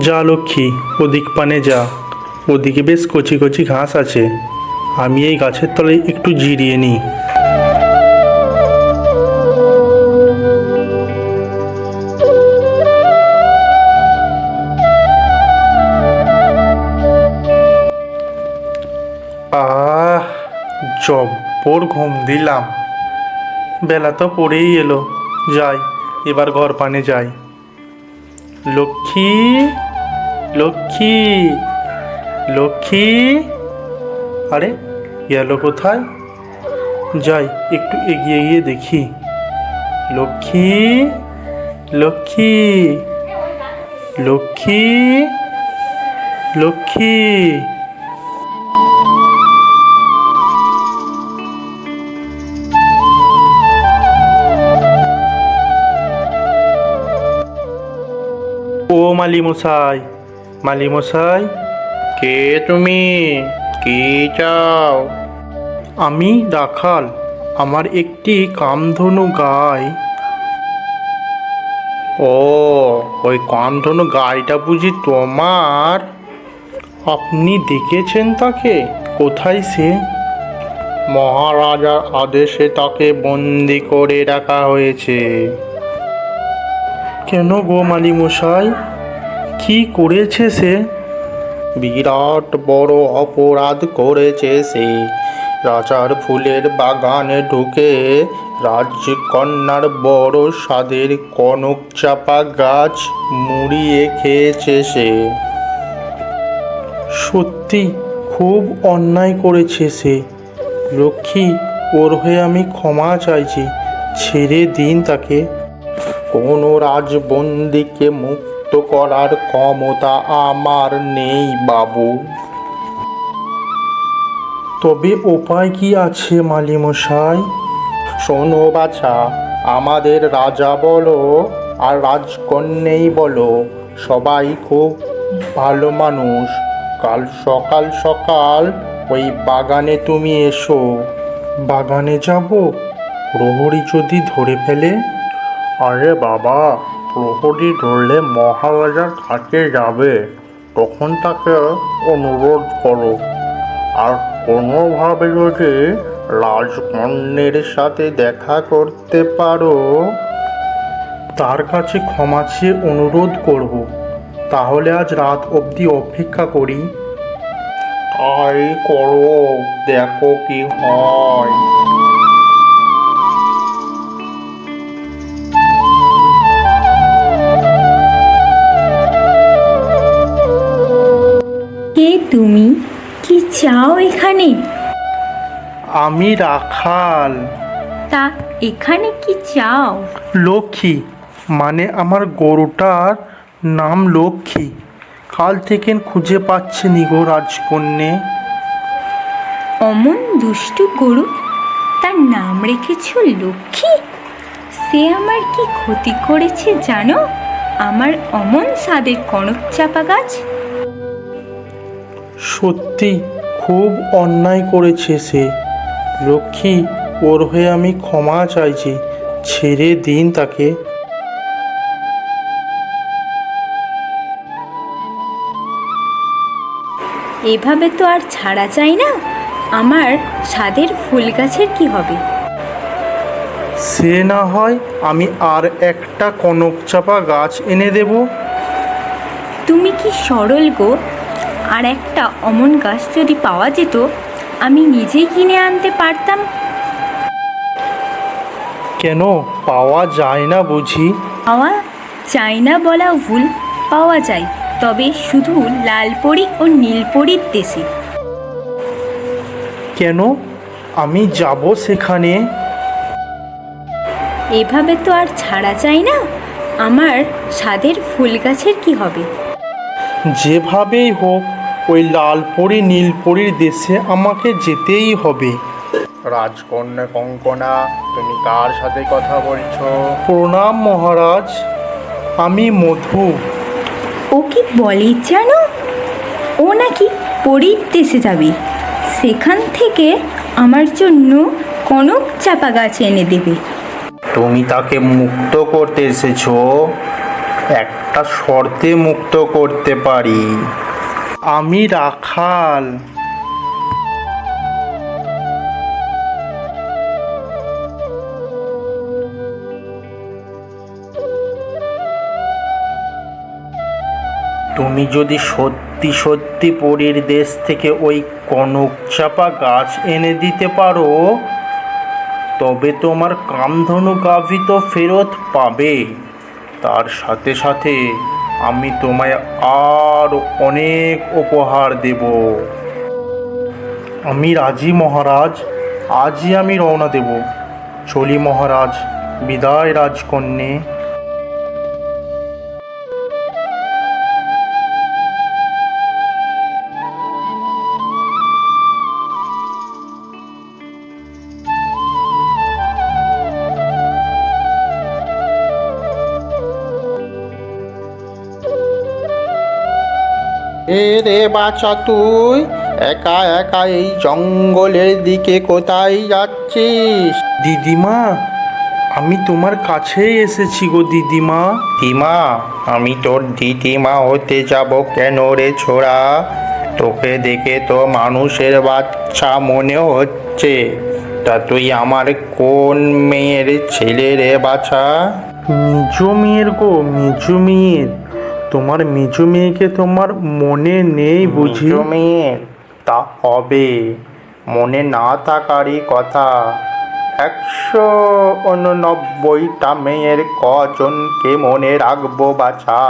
যা লক্ষ্মী, ওদিক পানে যা। ওদিকে বেশ কচি কচি ঘাস আছে। আমি এই গাছের তলায় একটু জিরিয়ে নিই। আহ, জব্বর ঘুম দিলাম। বেলা তো পড়েই এলো। যাই, এবার ঘর পানে যাই। লক্ষ্মী লক্ষ্মী লক্ষ্মী। আরে গেল কোথায়? যাই, একটু এগিয়ে গিয়ে দেখি। লক্ষ্মী লক্ষ্মী লক্ষ্মী লক্ষ্মী। ও মালি মশাই? মালি মশাই? কে তুমি? কি চাও? আমি রাখাল আমার একটি কামধনু গায় ও ওই কামধনু গাইটা বুঝি তোমার? আপনি দেখেছেন তাকে? কোথায় সে? মহারাজার আদেশে তাকে বন্দি করে রাখা হয়েছে। কেন গো মালি মশাই? কি করেছে সে? বিরাট বড় অপরাধ করেছে সে। রাজার ফুলের বাগানে ঢুকে রাজকন্যার বড় স্বাদের কনক চাপা গাছ মুড়িয়ে খেয়েছে সে। সত্যি খুব অন্যায় করেছে সে। লক্ষ্মী ওর হয়ে আমি ক্ষমা চাইছি। ছেড়ে দিন তাকে। কোনো রাজবন্দিকে মুক্ত করার ক্ষমতা আমার নেই, বাবু। তবে উপায় কি আছে মালি মশাই শোনো বাছা, আমাদের রাজা বলো আর রাজকন্যেই বলো, সবাই খুব ভালো মানুষ। কাল সকাল সকাল ওই বাগানে তুমি এসো। বাগানে যাব? প্রহরী যদি ধরে ফেলে? আরে বাবা প্রহরী ধরলে মহারাজার কাছে যাবে, তখন তাকে অনুরোধ করো। আর কোনোভাবে যদি রাজকন্যের সাথে দেখা করতে পারো, তার কাছে ক্ষমা চেয়ে অনুরোধ করব। তাহলে আজ রাত অবধি অপেক্ষা করি। তাই করো, দেখো কি হয়। তুমি কি চাও এখানে? আমি রাখাল। তা এখানে কি চাও? লক্ষ্মী মানে আমার গরুটার নাম লক্ষ্মী। কাল থেকে খুঁজে পাচ্ছে নি গো রাজকন্যে। অমন দুষ্টু গরু তার নাম রেখেছ লক্ষ্মী? সে আমার কি ক্ষতি করেছে জানো? আমার অমন স্বাদের কনক চাপা গাছ সত্যি খুব অন্যায় করেছে সে। লক্ষ্মী ওর হয়ে আমি ক্ষমা চাইছি ছেড়ে দিন তাকে। এভাবে তো আর ছাড়া যায় না। আমার স্বাদের ফুল গাছের কি হবে? সে না হয় আমি আর একটা কনক চাপা গাছ এনে দেব। তুমি কি সরল গো? আর একটা অমন গাছ যদি পাওয়া যেত আমি নিজেই কিনে আনতে পারতাম। কেন? পাওয়া যায় না বুঝি। পাওয়া চাই না বলা ভুল পাওয়া যায়। তবে শুধু লাল পরি ও নীলপরির দেশে। কেন? আমি যাব সেখানে। এভাবে তো আর ছাড়া যায় না। আমার স্বাদের ফুল গাছের কি হবে? যেভাবেই হোক ওই লাল পরি নীল নীলপরির দেশে আমাকে যেতেই হবে। রাজকন্যা কঙ্কনা তুমি কার সাথে কথা বলছো? প্রণাম মহারাজ আমি মধু। ও কি বলে জানো? ও নাকি পরীর দেশে যাবে। সেখান থেকে আমার জন্য কনক চাপা গাছ এনে দেবে। তুমি তাকে মুক্ত করতে এসেছ। একটা শর্তে মুক্ত করতে পারি। আমি রাখাল। তুমি যদি সত্যি সত্যি পরীর দেশ থেকে ওই কনক চাপা গাছ এনে দিতে পারো, তবে তোমার কামধনু গাভী তো ফেরত পাবে। তার সাথে সাথে আমি তোমায় আর অনেক উপহার দেব। আমি রাজি মহারাজ, আজই আমি রওনা দেব। চলি মহারাজ, বিদায় রাজকন্যে। এ রে বাছা তুই একা একা এই জঙ্গলের দিকে কোথায় যাচ্ছিস? দিদিমা আমি তোমার কাছেই এসেছি গো দিদিমা। দিমা আমি তোর দিদিমা হতে যাব কেন রে ছোড়া? তোকে দেখে তো মানুষের বাচ্চা মনে হচ্ছে। তা তুই আমার কোন মেয়ের ছেলে রে বাছা? মেজো মেয়ের গো মেজো মেয়ের। তোমার মিজু মেয়েকে তোমার মনে নেই বুঝি? মেয়ের তা হবে। মনে না থাকারই কথা। একশো উননব্বইটা মেয়ের কজনকে মনে রাখব বাছা।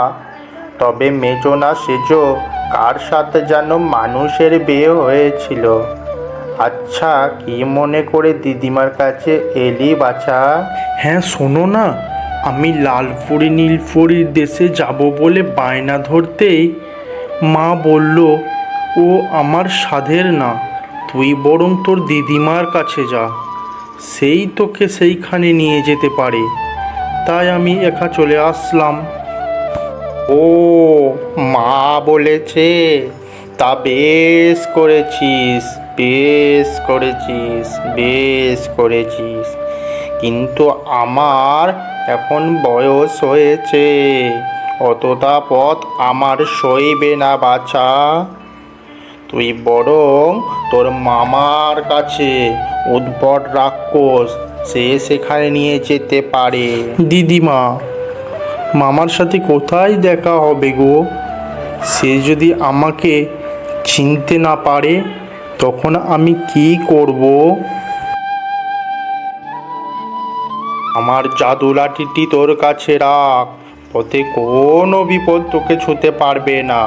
তবে মেজো না সেজো কার সাথে যেন মানুষের বিয়ে হয়েছিল? আচ্ছা কি মনে করে দিদিমার কাছে এলি বাছা? হ্যাঁ শোনো না। আমি লালপুরি নীলপুরীর দেশে যাব বলে বায়না ধরতেই মা বলল, ও আমার সাধের না, তুই বরং তোর দিদিমার কাছে যা। সেই তোকে সেইখানে নিয়ে যেতে পারে। তাই আমি একা চলে আসলাম। ও, মা বলেছে, তা বেশ করেছিস বেশ করেছিস বেশ করেছিস। কিন্তু আমার এখন বয়স হয়েছে। অতটা পথ আমার সইবে না বাছা। তুই বরং তোর মামার কাছে উদ্ভট রাক্ষস সে সেখানে নিয়ে যেতে পারে। দিদিমা, মামার সাথে কোথায় দেখা হবে গো? সে যদি আমাকে চিনতে না পারে, তখন আমি কি করব? আমার জাদু লাঠিটি তোর কাছে রাখ। পথে কোনো বিপদ তোকে ছুতে পারবে না,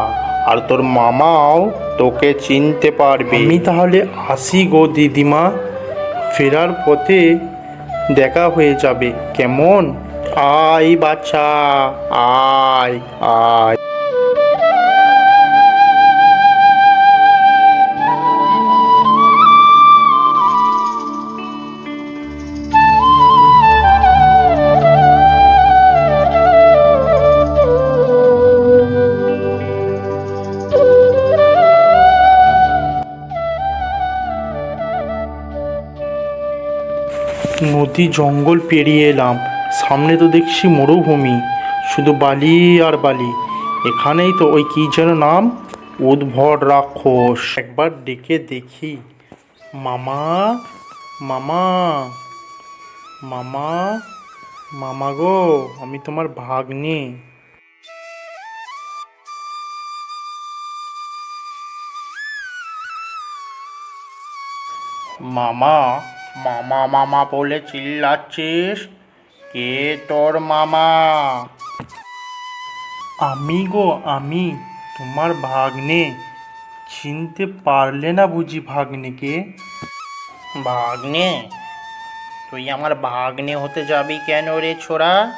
আর তোর মামাও তোকে চিনতে পারবে। আমি তাহলে আসি গো, দিদিমা। ফেরার পথে দেখা হয়ে যাবে। কেমন? আয় বাচ্চা আয় আয়। নদী জঙ্গল পেরিয়ে এলাম। সামনে তো দেখছি মরুভূমি, শুধু বালি আর বালি। এখানেই তো, ওই কি যেন নাম? উদ্ভট রাক্ষস। একবার ডেকে দেখি। মামা মামা মামা মামা গো, আমি তোমার ভাগ্নে। মামা মামা মামা বলে চিল্লাচ্ছিস? কে তোর মামা? আমি গো আমি তোমার ভাগ্নে। চিনতে পারলে না বুঝি ভাগ্নেকে। ভাগ্নে? তুই আমার ভাগ্নে হতে যাবি কেন রে ছোড়া?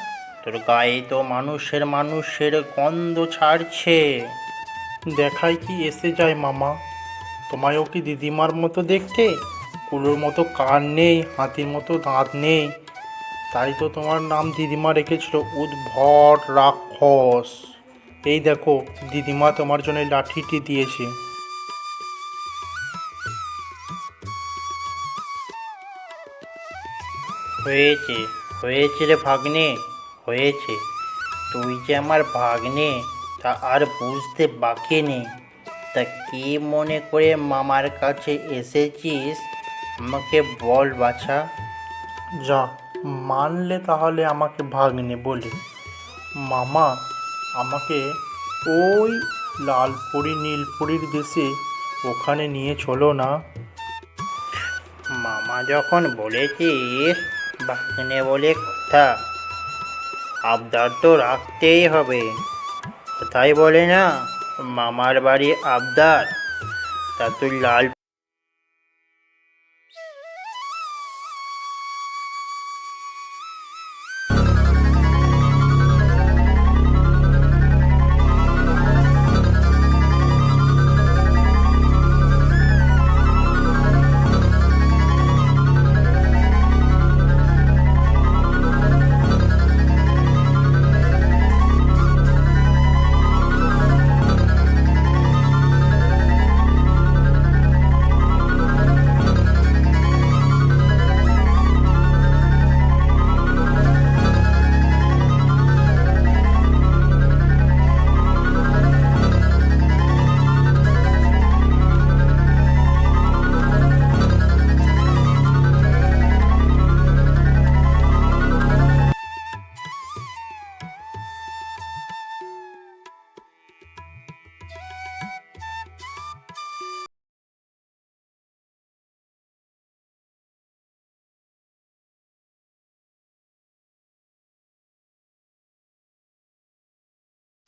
তোর গায়ে তো মানুষের মানুষের গন্ধ ছাড়ছে। দেখায় কি এসে যায় মামা। তোমায়ও কি দিদিমার মতো দেখতে? কুলোর মতো কান নেই, হাতির মতো দাঁত নেই। তাই তো তোমার নাম দিদিমা রেখেছিল, উদ্ভট রাক্ষস। এই দেখো, দিদিমা তোমার জন্য লাঠিটি দিয়েছে। হয়েছে হয়েছে রে ভাগ্নে, হয়েছে। তুই যে আমার ভাগ্নে, তা আর বুঝতে বাকি নেই। তা কি মনে করে মামার কাছে এসেছিস? আমাকে বল বাছা। যা মানলে তাহলে আমাকে ভাগ্নে বলে। মামা আমাকে ওই লালপুরি নীলপুরির দেশে ওখানে নিয়ে চলো না। মামা যখন বলেছিস ভাগ্নে বলে কথা। আবদার তো রাখতেই হবে। তাই বলে না মামার বাড়ি আবদার। তা তুই লাল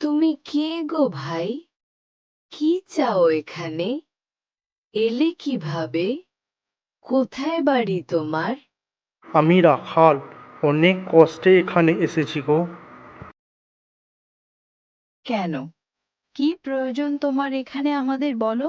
তুমি কে গো ভাই? কি চাও এখানে? এলে কীভাবে? কোথায় বাড়ি তোমার? আমি রাখাল অনেক কষ্টে এখানে এসেছি গো। কেন? কি প্রয়োজন তোমার এখানে আমাদের বলো?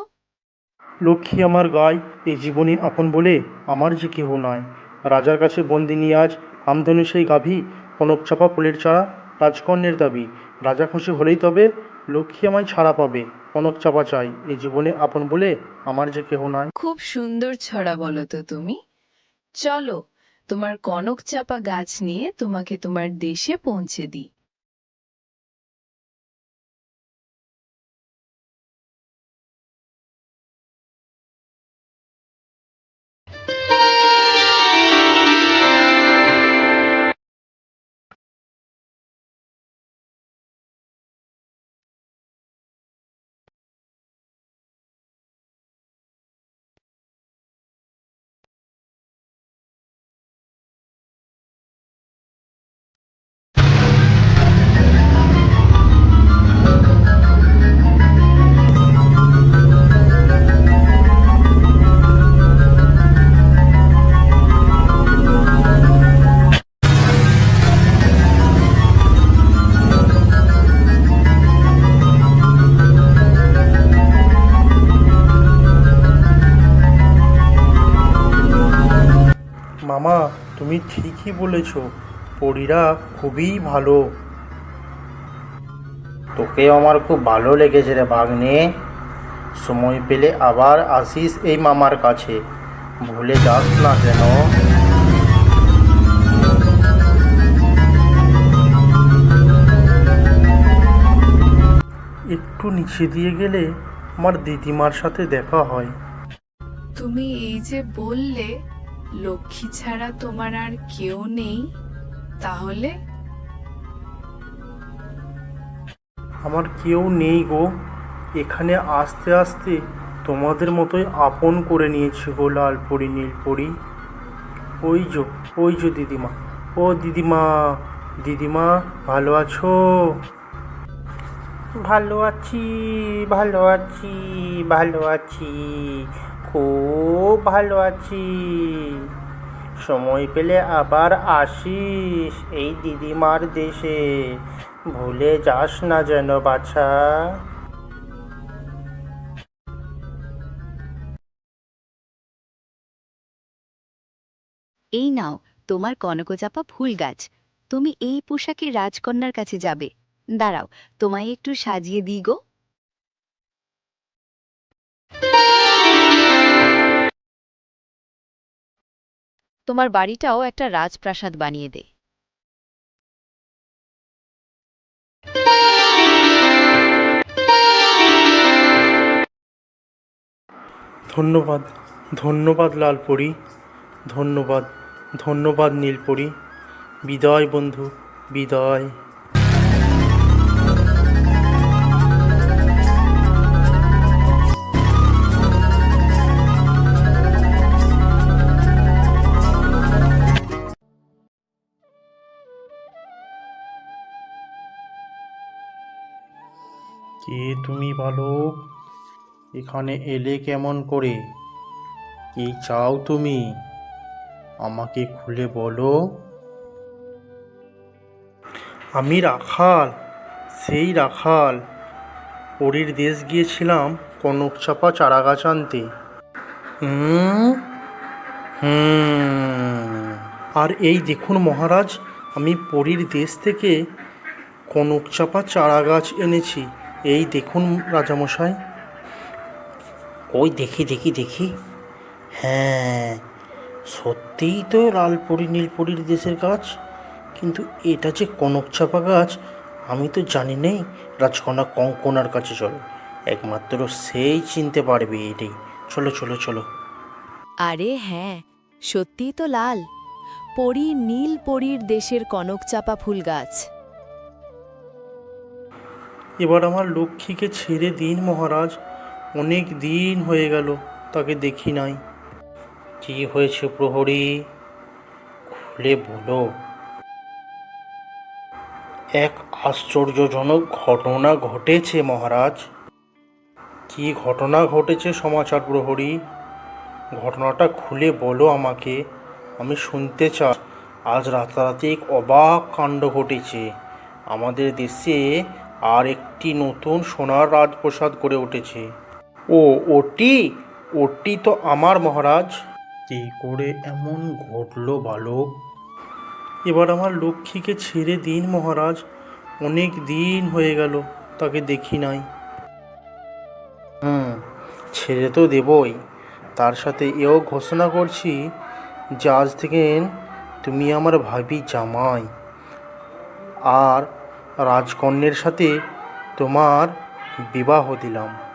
লক্ষ্মী আমার গায় এই জীবনে আপন বলে আমার যে কেহ নয় রাজার কাছে বন্দিনী আজ আমধনু সেই গাভী কনক চাপা ফুলের চারা রাজকন্যের দাবি। রাজা খুশি হলেই তবে লক্ষ্মী আমায় ছাড়া পাবে। কনক চাপা চাই। এই জীবনে আপন বলে আমার যে কেহ নাই। খুব সুন্দর ছড়া বলো তো তুমি। চলো, তোমার কনক চাপা গাছ নিয়ে তোমাকে তোমার দেশে পৌঁছে দিই। তুমি ঠিকই বলেছ, পরীরা খুবই ভালো। তোকেও আমার খুব ভালো লেগেছে রে ভাগ্নে। সময় পেলে আবার আসিস এই মামার কাছে। ভুলে যাস না যেন। একটু নিচে দিয়ে গেলে আমার দিদিমার সাথে দেখা হয়। তুমি এই যে বললে লক্ষ্মী ছাড়া তোমার আর কেউ নেই, তাহলে? আমার কেউ নেই গো। এখানে আস্তে আস্তে তোমাদের মতোই আপন করে নিয়েছি গো লালপরি, নীলপরি। ওই যো ওই যো দিদিমা। ও দিদিমা দিদিমা, ভালো আছো? ভালো আছি ভালো আছি ভালো আছি। খুব ভালো আছি। সময় পেলে আবার আসিস এই দিদিমার দেশে। ভুলে যাস না যেন, বাছা। এই নাও, তোমার কনকচাপা ফুল গাছ। তুমি এই পোশাকে রাজকন্যার কাছে যাবে। দাঁড়াও, তোমায় একটু সাজিয়ে দিই গো। তোমার বাড়িটাও একটা রাজপ্রাসাদ বানিয়ে দে। ধন্যবাদ ধন্যবাদ লালপুরি, ধন্যবাদ ধন্যবাদ নীলপুরি। বিদায় বন্ধু, বিদায়। কে তুমি বালক এখানে এলে কেমন করে? কি চাও তুমি? আমাকে খুলে বলো। আমি রাখাল, সেই রাখাল। পরীর দেশ গিয়েছিলাম কনক চাপা চারা গাছ আনতে আর এই দেখুন মহারাজ, আমি পরীর দেশ থেকে কনক চাপা চারা গাছ এনেছি। এই দেখুন রাজামশাই। ওই দেখি দেখি দেখি। হ্যাঁ সত্যিই তো লালপরি, নীলপরির দেশের গাছ। কিন্তু এটা যে কনক চাপা গাছ, আমি তো জানি নেই। রাজকন্যা কঙ্কনার কাছে চলো। একমাত্র সেই চিনতে পারবে এটাই চলো চলো চলো। আরে হ্যাঁ সত্যিই তো লাল। পরী নীল পরীর দেশের কনকচাপা ফুল গাছ। এবার আমার লক্ষ্মীকে ছেড়ে দিন মহারাজ। অনেক দিন হয়ে গেল, তাকে দেখি নাই। কি হয়েছে প্রহরী? খুলে বলো। এক আশ্চর্যজনক ঘটনা ঘটেছে মহারাজ। কি ঘটনা ঘটেছে সমাচার প্রহরী? ঘটনাটা খুলে বলো আমাকে। আমি শুনতে চাই। আজ রাতারাতি এক অবাক কাণ্ড ঘটেছে। আমাদের দেশে আর একটি নতুন সোনার রাজপ্রসাদ গড়ে উঠেছে। ও ওটি? ওটি তো আমার মহারাজ। কি করে এমন ঘটলো বালক? এবার আমার লক্ষ্মীকে ছেড়ে দিন মহারাজ। অনেক দিন হয়ে গেল তাকে দেখি নাই। হুম ছেড়ে তো দেবই। তার সাথে এও ঘোষণা করছি যে আজ থেকে তুমি আমার ভাবি জামাই। আর রাজকন্যের সাথে তোমার বিবাহ দিলাম।